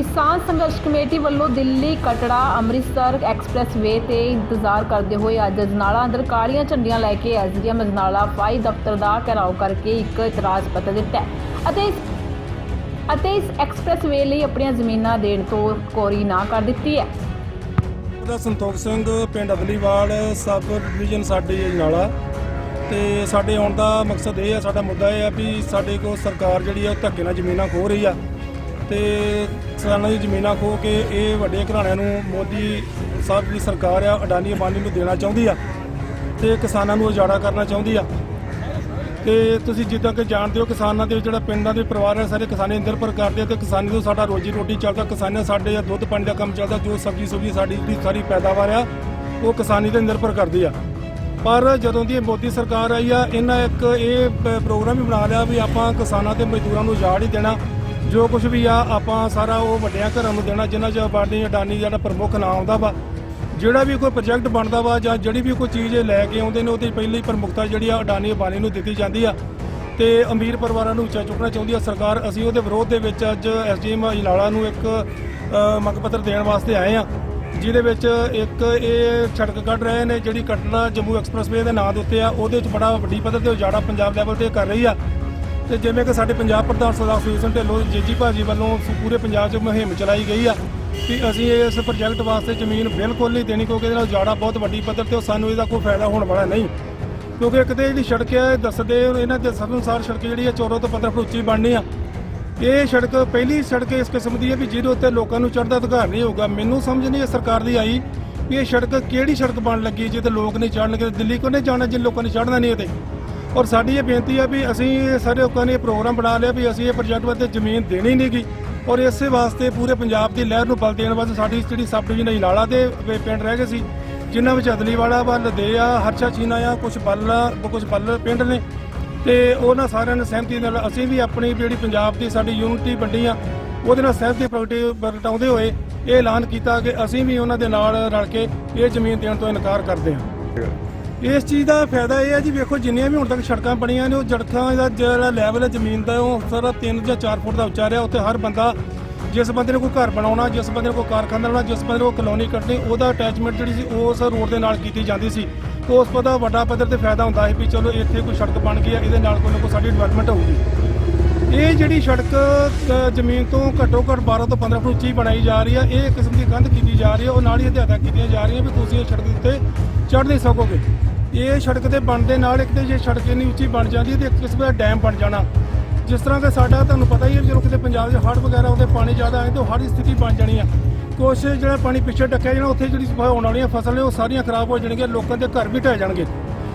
ਕਿਸਾਨ ਸੰਘਰਸ਼ ਕਮੇਟੀ ਵੱਲੋਂ ਦਿੱਲੀ ਕਟੜਾ ਅੰਮ੍ਰਿਤਸਰ ਐਕਸਪ੍ਰੈਸਵੇ ਤੇ ਇੰਤਜ਼ਾਰ ਕਰਦੇ ਹੋਏ ਅੱਜ ਅਜਨਾਲਾ ਅੰਦਰ ਕਾਲੀਆਂ ਝੰਡੀਆਂ ਲੈ ਕੇ ਐਸਡੀਐਮ ਅਜਨਾਲਾ ਫਾਈ ਦਫ਼ਤਰ ਦਾ ਘਿਰਾਓ ਕਰਕੇ ਇੱਕ ਇਤਰਾਜ਼ ਪੱਤਰ ਦਿੱਤਾ ਅਤੇ ਇਸ ਅਤੇ ਇਸ ਐਕਸਪ੍ਰੈਸਵੇ ਲਈ ਆਪਣੀਆਂ ਜ਼ਮੀਨਾਂ ਦੇਣ ਤੋਂ ਕੋਰੀ ਨਾ ਕਰ ਦਿੱਤੀ ਹੈ। ਉਹਦਾ ਸੰਤੋਖ ਸਿੰਘ, ਪਿੰਡ ਅਦਲੀਵਾਲ ਸਬ ਡਿਵੀਜ਼ਨ ਸਾਡੇ ਅਜਨਾਲਾ। ਤੇ ਸਾਡੇ ਆਉਣ ਦਾ ਮਕਸਦ ਇਹ ਹੈ, ਸਾਡਾ ਮੁੱਦਾ ਇਹ ਆ ਵੀ ਸਾਡੇ ਕੋਲ ਸਰਕਾਰ ਜਿਹੜੀ ਆ ਧੱਕੇ ਨਾਲ ਜ਼ਮੀਨਾਂ ਖੋਹ ਰਹੀ ਆ। ਤੇ ਕਿਸਾਨਾਂ ਦੀ ਜ਼ਮੀਨਾਂ ਖੋਹ ਕੇ ਇਹ ਵੱਡੇ ਘਰਾਣਿਆਂ ਨੂੰ ਮੋਦੀ ਸਾਹਿਬ ਦੀ ਸਰਕਾਰ ਆ, ਅਡਾਨੀ ਅਬਾਨੀ ਨੂੰ ਦੇਣਾ ਚਾਹੁੰਦੀ ਆ ਤੇ ਕਿਸਾਨਾਂ ਨੂੰ ਉਜਾੜਾ ਕਰਨਾ ਚਾਹੁੰਦੀ ਆ। ਤੇ ਤੁਸੀਂ ਜਿੱਦਾਂ ਕਿ ਜਾਣਦੇ ਹੋ ਕਿਸਾਨਾਂ ਦੇ ਜਿਹੜਾ ਪਿੰਡਾਂ ਦੇ ਪਰਿਵਾਰ ਹੈ ਸਾਰੇ ਕਿਸਾਨੀ ਨਿਰਭਰ ਕਰਦੇ ਆ ਤੇ ਕਿਸਾਨੀ ਤੋਂ ਸਾਡਾ ਰੋਜੀ ਰੋਟੀ ਚੱਲਦਾ, ਕਿਸਾਨਾਂ ਸਾਡੇ ਆ, ਦੁੱਧ ਪਾਣੀ ਦਾ ਕੰਮ ਚੱਲਦਾ, ਜੋ ਸਬਜ਼ੀ ਸੁਬਜ਼ੀ ਸਾਡੀ ਜਿਹੜੀ ਸਾਰੀ ਪੈਦਾਵਾਰ ਆ, ਉਹ ਕਿਸਾਨੀ ਤੇ ਨਿਰਭਰ ਕਰਦੀ ਆ। ਪਰ ਜਦੋਂ ਦੀ ਮੋਦੀ ਸਰਕਾਰ ਆਈ ਆ, ਇਹਨਾਂ ਇੱਕ ਇਹ ਪ੍ਰੋਗਰਾਮ ਵੀ ਬਣਾ ਲਿਆ ਵੀ ਆਪਾਂ ਕਿਸਾਨਾਂ ਤੇ ਮਜ਼ਦੂਰਾਂ ਨੂੰ ਉਜਾੜ ਹੀ ਦੇਣਾ ਜੋ ਕੁਝ ਵੀ ਆ, ਆਪਾਂ ਸਾਰਾ ਉਹ ਵੱਡਿਆਂ ਘਰਾਂ ਨੂੰ ਦੇਣਾ, ਜਿਨ੍ਹਾਂ 'ਚ ਅਬਾਨੀ ਅਡਾਨੀ ਜਿਹੜਾ ਪ੍ਰਮੁੱਖ ਨਾਮ ਆਉਂਦਾ ਵਾ। ਜਿਹੜਾ ਵੀ ਕੋਈ ਪ੍ਰੋਜੈਕਟ ਬਣਦਾ ਵਾ ਜਾਂ ਜਿਹੜੀ ਵੀ ਕੋਈ ਚੀਜ਼ ਲੈ ਕੇ ਆਉਂਦੇ ਨੇ, ਉਹਦੀ ਪਹਿਲੀ ਪ੍ਰਮੁੱਖਤਾ ਜਿਹੜੀ ਆ, ਅਡਾਨੀ, ਅਬਾਨੀ ਨੂੰ ਦਿੱਤੀ ਜਾਂਦੀ ਆ। ਤੇ ਅਮੀਰ ਪਰਿਵਾਰਾਂ ਨੂੰ ਉੱਚਾ ਚੁੱਕਣਾ ਚਾਹੁੰਦੀ ਆ ਸਰਕਾਰ। ਅਸੀਂ ਉਹਦੇ ਵਿਰੋਧ ਦੇ ਵਿੱਚ ਅੱਜ ਐਸਡੀਐਮ ਇਲਾਲਾ ਨੂੰ ਇੱਕ ਮੰਗ ਪੱਤਰ ਦੇਣ ਵਾਸਤੇ ਆਏ ਆ, ਜਿਹਦੇ ਵਿੱਚ ਇੱਕ ਇਹ ਸੜਕ ਕੱਢ ਰਹੇ ਨੇ, ਜਿਹੜੀ ਕਟੜਾ ਜੰਮੂ ਐਕਸਪ੍ਰੈਸਵੇ ਦੇ ਨਾਂ ਦੇ ਉੱਤੇ ਆ। ਉਹਦੇ ਵਿੱਚ ਬੜਾ ਵੱਡੀ ਪੱਧਰ ਤੇ ਉਜਾੜਾ ਪੰਜਾਬ ਲੈਵਲ ਤੇ ਕਰ ਰਹੀ ਆ। ਤੇ ਜਿਵੇਂ ਕਿ ਸਾਡੇ ਪੰਜਾਬ ਪ੍ਰਧਾਨ ਸਰਦਾਰ ਸੁਖਬੀਰ ਢਿੱਲੋਂ ਜੇਜੀ ਭਾਜੀ ਵੱਲੋਂ ਪੂਰੇ ਪੰਜਾਬ 'ਚ ਮੁਹਿੰਮ ਚਲਾਈ ਗਈ ਆ ਕਿ ਅਸੀਂ ਇਸ ਪ੍ਰੋਜੈਕਟ ਵਾਸਤੇ ਜ਼ਮੀਨ ਬਿਲਕੁਲ ਨਹੀਂ ਦੇਣੀ ਕਿਉਂਕਿ ਇਹਦੇ ਨਾਲ ਜਾੜਾ ਬਹੁਤ ਵੱਡੀ ਪੱਧਰ ਤੇ ਉਹ ਸਾਨੂੰ ਇਹਦਾ ਕੋਈ ਫਾਇਦਾ ਹੋਣ ਵਾਲਾ ਨਹੀਂ। ਕਿਉਂਕਿ ਇੱਕ ਤੇ ਜਿਹੜੀ ਸੜਕ ਹੈ ਦੱਸਦੇ ਇਹਨਾਂ ਦੇ ਸਭ ਅਨੁਸਾਰ ਸੜਕ ਜਿਹੜੀ ਹੈ 14 ਤੋਂ 15 ਫੁੱਟ ਉੱਚੀ ਬਣਨੀ ਆ। ਇਹ ਸੜਕ ਪਹਿਲੀ ਸੜਕ ਇਸ ਕਿਸਮ ਦੀ ਹੈ ਵੀ ਜਿਹਦੇ ਉੱਤੇ ਲੋਕਾਂ ਨੂੰ ਚੜ੍ਹਦਾ ਅਧਿਕਾਰ ਨਹੀਂ ਹੋਊਗਾ। ਮੈਨੂੰ ਸਮਝ ਨਹੀਂ ਇਹ ਸਰਕਾਰ ਦੀ ਆਈ ਵੀ ਇਹ ਸੜਕ ਕਿਹੜੀ ਸੜਕ ਬਣ ਲੱਗੀ ਜਿਹਦੇ ਲੋਕ ਨਹੀਂ ਚੜ੍ਹਨਗੇ, ਦਿੱਲੀ ਕੋ ਨਹੀਂ ਜਾਣਾ ਜਿਨ ਲੋਕਾਂ ਨੇ ਚੜ੍ਹਨਾ ਨਹੀਂ ਇਹਦੇ ਔਰ ਸਾਡੀ ਇਹ ਬੇਨਤੀ ਆ ਵੀ ਅਸੀਂ ਸਾਰੇ ਲੋਕਾਂ ਨੇ ਇਹ ਪ੍ਰੋਗਰਾਮ ਬਣਾ ਲਿਆ ਵੀ ਅਸੀਂ ਇਹ ਪ੍ਰੋਜੈਕਟ ਵਾਸਤੇ ਜ਼ਮੀਨ ਦੇਣੀ ਨਹੀਂਗੀ ਔਰ ਇਸੇ ਵਾਸਤੇ ਪੂਰੇ ਪੰਜਾਬ ਦੀ ਲਹਿਰ ਨੂੰ ਬਲ ਦੇਣ ਵਾਸਤੇ ਸਾਡੀ ਜਿਹੜੀ ਸਬ ਡਿਵੀਜ਼ਨ ਲਾਲਾ ਦੇ ਪਿੰਡ ਰਹਿ ਗਏ ਸੀ, ਜਿਨ੍ਹਾਂ ਵਿੱਚ ਅਦਲੀਵਾਲਾ ਵਾ, ਲਦੇ ਆ, ਹਰਸ਼ਾ ਚੀਨਾ ਆ ਕੁਝ ਬੱਲਾ ਕੁਝ ਬੱਲ ਪਿੰਡ ਨੇ। ਤੇ ਉਹਨਾਂ ਸਾਰਿਆਂ ਨੇ ਸਹਿਮਤੀ ਨਾਲ ਅਸੀਂ ਵੀ ਆਪਣੀ ਜਿਹੜੀ ਪੰਜਾਬ ਦੀ ਸਾਡੀ ਯੂਨਿਟੀ ਵੰਡੀ ਆ, ਉਹਦੇ ਨਾਲ ਸਹਿਮਤੀ ਪ੍ਰਗਟੀ ਪ੍ਰਗਟਾਉਂਦੇ ਹੋਏ ਇਹ ਐਲਾਨ ਕੀਤਾ ਕਿ ਅਸੀਂ ਵੀ ਉਹਨਾਂ ਦੇ ਨਾਲ ਰਲ ਕੇ ਇਹ ਜ਼ਮੀਨ ਦੇਣ ਤੋਂ ਇਨਕਾਰ ਕਰਦੇ ਹਾਂ। ਇਸ ਚੀਜ਼ ਦਾ ਫਾਇਦਾ ਇਹ ਹੈ ਜੀ, ਵੇਖੋ ਜਿੰਨੀਆਂ ਵੀ ਹੁਣ ਤੱਕ ਸੜਕਾਂ ਬਣੀਆਂ ਨੇ, ਉਹ ਜੜਕਾਂ ਦਾ ਜਿਹੜਾ ਲੈਵਲ ਹੈ ਜ਼ਮੀਨ ਦਾ, ਉਹ ਸਾਰਾ 3 ਜਾਂ 4 ਫੁੱਟ ਦਾ ਉੱਚਾ ਰਿਹਾ, ਉੱਥੇ ਹਰ ਬੰਦਾ ਜਿਸ ਬੰਦੇ ਨੇ ਕੋਈ ਘਰ ਬਣਾਉਣਾ, ਜਿਸ ਬੰਦੇ ਨੇ ਕੋਈ ਕਾਰਖਾਨਾ ਬਣਾਉਣਾ ਜਿਸ ਬੰਦੇ ਨੇ ਕੋਈ ਕਲੋਨੀ ਕੱਢਣੀ ਉਹਦਾ ਅਟੈਚਮੈਂਟ ਜਿਹੜੀ ਸੀ ਉਸ ਰੋਡ ਦੇ ਨਾਲ ਕੀਤੀ ਜਾਂਦੀ ਸੀ। ਤੇ ਉਸ ਪਤਾ ਵੱਡਾ ਪੱਧਰ ਤੇ ਫਾਇਦਾ ਹੁੰਦਾ ਸੀ ਵੀ ਚਲੋ ਇੱਥੇ ਕੋਈ ਸੜਕ ਬਣ ਗਈ ਹੈ, ਇਹਦੇ ਨਾਲ ਕੋਈ ਨਾ ਕੋਈ ਸਾਡੀ ਡਿਵੈਲਪਮੈਂਟ ਹੋਊਗੀ। ਇਹ ਜਿਹੜੀ ਸੜਕ ਜ਼ਮੀਨ ਤੋਂ ਘੱਟੋ ਘੱਟ 12 ਤੋਂ 15 ਫੁੱਟ ਉੱਚੀ ਬਣਾਈ ਜਾ ਰਹੀ ਹੈ, ਇਹ ਇੱਕ ਕਿਸਮ ਦੀ ਗੰਧ ਕੀਤੀ ਜਾ ਰਹੀ ਹੈ, ਉਹ ਨਾਲ ਹੀ ਹਦਾਇਤਾਂ ਕੀਤੀਆਂ ਜਾ ਰਹੀਆਂ ਵੀ ਤੁਸੀਂ ਇਹ ਸੜਕ ਦੇ ਉੱਤੇ ਚੜ੍ਹ ਨਹੀਂ ਸਕੋਗੇ। ਇਹ ਸੜਕ ਦੇ ਬਣਨ ਦੇ ਨਾਲ ਇੱਕ ਤੇ ਜੇ ਸੜਕ ਇੰਨੀ ਉੱਚੀ ਬਣ ਜਾਂਦੀ ਤੇ ਇੱਕ ਕਿਸਮ ਦਾ ਡੈਮ ਬਣ ਜਾਣਾ। ਜਿਸ ਤਰ੍ਹਾਂ ਕਿ ਸਾਡਾ ਤੁਹਾਨੂੰ ਪਤਾ ਹੀ ਹੈ ਜਦੋਂ ਕਿਤੇ ਪੰਜਾਬ 'ਚ ਹੜ੍ਹ ਵਗੈਰਾ ਉਹਦੇ ਪਾਣੀ ਜ਼ਿਆਦਾ ਆਏ ਤਾਂ ਹੜ੍ਹ ਦੀ ਸਥਿਤੀ ਬਣ ਜਾਣੀ ਆ ਕੁਛ ਜਿਹੜਾ ਪਾਣੀ ਪਿੱਛੇ ਡੱਕਿਆ ਜਾਣਾ ਉੱਥੇ ਜਿਹੜੀ ਹੋਣ ਵਾਲੀਆਂ ਫਸਲਾਂ ਨੇ ਉਹ ਸਾਰੀਆਂ ਖਰਾਬ ਹੋ ਜਾਣਗੀਆਂ ਲੋਕਾਂ ਦੇ ਘਰ ਵੀ ਢਹਿ ਜਾਣਗੇ।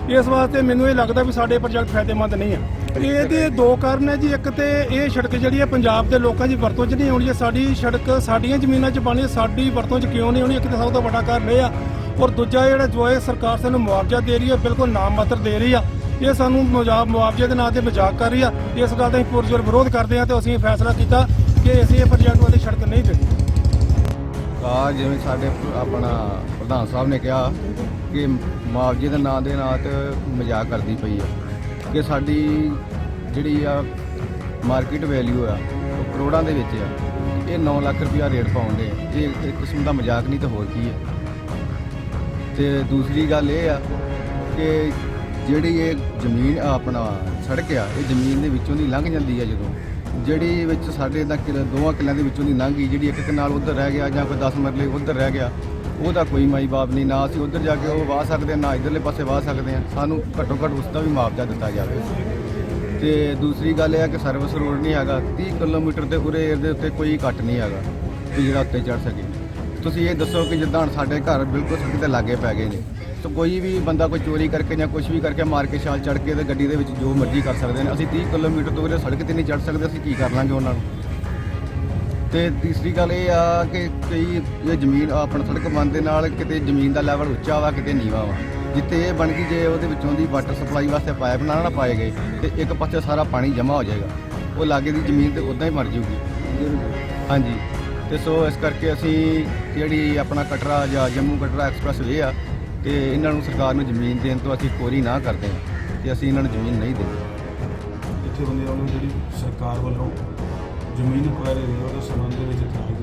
ਇਸ ਵਾਸਤੇ ਮੈਨੂੰ ਇਹ ਲੱਗਦਾ ਵੀ ਸਾਡੇ ਪ੍ਰੋਜੈਕਟ ਫਾਇਦੇਮੰਦ ਨਹੀਂ ਆ ਇਹਦੇ ਦੋ ਕਾਰਨ ਹੈ ਜੀ ਇੱਕ ਤੇ ਇਹ ਸੜਕ ਜਿਹੜੀ ਹੈ ਪੰਜਾਬ ਦੇ ਲੋਕਾਂ ਦੀ ਵਰਤੋਂ 'ਚ ਨਹੀਂ ਆਉਣੀ ਹੈ ਸਾਡੀ ਸੜਕ ਸਾਡੀਆਂ ਜ਼ਮੀਨਾਂ 'ਚ ਬਣੀ ਸਾਡੀ ਵਰਤੋਂ 'ਚ ਕਿਉਂ ਨਹੀਂ ਆਉਣੀ ਇੱਕ ਤਾਂ ਸਭ ਤੋਂ ਵੱਡਾ ਕਾਰਨ ਇਹ ਆ ਔਰ ਦੂਜਾ ਜਿਹੜਾ ਜੋ ਹੈ, ਸਰਕਾਰ ਸਾਨੂੰ ਮੁਆਵਜ਼ਾ ਦੇ ਰਹੀ ਹੈ, ਬਿਲਕੁਲ ਨਾਮ ਮਾਤਰ ਦੇ ਰਹੀ ਆ। ਇਹ ਸਾਨੂੰ ਮੁਆਵਜ਼ਾ- ਮੁਆਵਜ਼ੇ ਦੇ ਨਾਂ ਤੇ ਮਜ਼ਾਕ ਕਰ ਰਹੀ ਆ। ਇਸ ਗੱਲ ਦਾ ਅਸੀਂ ਪੁਰਜੋਰ ਵਿਰੋਧ ਕਰਦੇ ਹਾਂ ਤੇ ਅਸੀਂ ਇਹ ਫੈਸਲਾ ਕੀਤਾ ਕਿ ਅਸੀਂ ਇਹ ਪ੍ਰੋਜੈਕਟ ਵਾਲੀ ਸੜਕ ਨਹੀਂ ਦੇਣੀ ਆ ਜਿਵੇਂ ਸਾਡੇ ਆਪਣਾ ਪ੍ਰਧਾਨ ਸਾਹਿਬ ਨੇ ਕਿਹਾ ਕਿ ਮੁਆਵਜ਼ੇ ਦੇ ਨਾਂ ਦੇ ਨਾਂ ਤੇ ਮਜ਼ਾਕ ਕਰਦੀ ਪਈ ਆ। ਕਿ ਸਾਡੀ ਜਿਹੜੀ ਆ ਮਾਰਕੀਟ ਵੈਲਿਊ ਆ, ਉਹ ਕਰੋੜਾਂ ਦੇ ਵਿੱਚ ਆ। ਇਹ 9 ਲੱਖ ਰੁਪਇਆ ਰੇਟ ਪਾਉਂਦੇ ਇਹ ਇੱਕ ਕਿਸਮ ਦਾ ਮਜ਼ਾਕ ਨਹੀਂ ਤਾਂ ਹੋਰ ਕੀ ਹੈ ਤੇ ਦੂਸਰੀ ਗੱਲ ਇਹ ਆ ਕਿ ਜਿਹੜੀ ਇਹ ਜ਼ਮੀਨ ਆ ਆਪਣਾ ਸੜਕ ਆ ਇਹ ਜ਼ਮੀਨ ਦੇ ਵਿੱਚੋਂ ਦੀ ਲੰਘ ਜਾਂਦੀ ਆ ਜਦੋਂ। ਜਿਹੜੀ ਵਿੱਚ ਸਾਡੇ ਦਾ ਕਿਲਾ ਦੋਵਾਂ ਕਿਲਿਆਂ ਦੇ ਵਿੱਚੋਂ ਦੀ ਲੰਘ ਗਈ ਜਿਹੜੀ ਇੱਕ ਕਨਾਲ ਉੱਧਰ ਰਹਿ ਗਿਆ ਜਾਂ ਕੋਈ 10 ਮਰਲੇ ਉੱਧਰ ਰਹਿ ਗਿਆ ਉਹਦਾ ਕੋਈ ਮਾਈ ਬਾਪ ਨਹੀਂ ਨਾ ਅਸੀਂ ਉੱਧਰ ਜਾ ਕੇ ਉਹ ਵਾਹ ਸਕਦੇ ਹਾਂ, ਨਾ ਇਧਰਲੇ ਪਾਸੇ ਵਾਹ ਸਕਦੇ ਆ। ਸਾਨੂੰ ਘੱਟੋ ਘੱਟ ਉਸ ਦਾ ਵੀ ਮੁਆਵਜ਼ਾ ਦਿੱਤਾ ਜਾਵੇ। ਤੇ ਦੂਸਰੀ ਗੱਲ ਇਹ ਆ ਕਿ ਸਰਵਿਸ ਰੋਡ ਨਹੀਂ ਹੈਗਾ 30 ਕਿਲੋਮੀਟਰ ਦੇ ਉਰੇ ਦੇ ਉੱਤੇ ਕੋਈ ਕੱਟ ਨਹੀਂ ਹੈਗਾ ਕਿ ਜਿਹੜਾ ਉੱਤੇ ਚੜ ਸਕੇ। ਤੁਸੀਂ ਇਹ ਦੱਸੋ ਕਿ ਜਿੱਦਾਂ ਹੁਣ ਸਾਡੇ ਘਰ ਬਿਲਕੁਲ ਸੜਕ ਦੇ ਲਾਗੇ ਪੈ ਗਏ ਨੇ। ਤਾਂ ਕੋਈ ਵੀ ਬੰਦਾ ਕੋਈ ਚੋਰੀ ਕਰਕੇ ਜਾਂ ਕੁਝ ਵੀ ਕਰਕੇ ਮਾਰ ਕੇ ਛਾਲ ਚੜ ਕੇ ਤੇ ਗੱਡੀ ਦੇ ਵਿੱਚ ਜੋ ਮਰਜ਼ੀ ਕਰ ਸਕਦੇ ਨੇ। ਅਸੀਂ 30 ਕਿਲੋਮੀਟਰ ਤੋਂ ਉਰੇ ਸੜਕ ਤੇ ਨਹੀਂ ਚੜ ਸਕਦੇ, ਅਸੀਂ ਕੀ ਕਰ ਲਾਂਗੇ ਉਹਨਾਂ ਨੂੰ? ਤੇ ਤੀਸਰੀ ਗੱਲ ਇਹ ਆ ਕਿ ਕਈ ਇਹ ਜ਼ਮੀਨ ਆਪਣਾ ਸੜਕ ਬਣਨ ਦੇ ਨਾਲ ਕਿਤੇ ਜ਼ਮੀਨ ਦਾ ਲੈਵਲ ਉੱਚਾ ਵਾ, ਕਿਤੇ ਨੀਵਾ ਵਾ। ਜਿੱਥੇ ਇਹ ਬਣ ਗਈ, ਜੇ ਉਹਦੇ ਵਿੱਚੋਂ ਦੀ ਵਾਟਰ ਸਪਲਾਈ ਵਾਸਤੇ ਪਾਈਪ ਨਾ ਨਾ ਪਾਏ ਗਏ, ਤੇ ਇੱਕ ਪਾਸੇ ਸਾਰਾ ਪਾਣੀ ਜਮ੍ਹਾਂ ਹੋ ਜਾਏਗਾ। ਉਹ ਲਾਗੇ ਦੀ ਜ਼ਮੀਨ ਤੇ ਉਦਾਂ ਹੀ ਮਰ ਜੂਗੀ ਹਾਂਜੀ। ਤੇ ਸੋ ਇਸ ਕਰਕੇ ਅਸੀਂ ਜਿਹੜੀ ਆਪਣਾ ਕਟਰਾ ਜਾਂ ਜੰਮੂ ਕਟਰਾ ਐਕਸਪ੍ਰੈਸ ਵੇ ਆ, ਤੇ ਇਹਨਾਂ ਨੂੰ ਸਰਕਾਰ ਨੂੰ ਜ਼ਮੀਨ ਦੇਣ ਤੋਂ ਅਸੀਂ ਕੋਰੀ ਨਾ ਕਰਦੇ ਹਾਂ ਕਿ ਅਸੀਂ ਇਹਨਾਂ ਨੂੰ ਜ਼ਮੀਨ ਨਹੀਂ ਦਿੰਦੇ। ਜਥੇਬੰਦੀਆਂ ਵੱਲੋਂ ਜਿਹੜੀ ਸਰਕਾਰ ਵੱਲੋਂ ਜ਼ਮੀਨ ਕੁਆਰੇ ਰਹੀ ਉਹਦੇ ਸੰਬੰਧ ਦੇ ਵਿੱਚ ਇਤਰਾਜ਼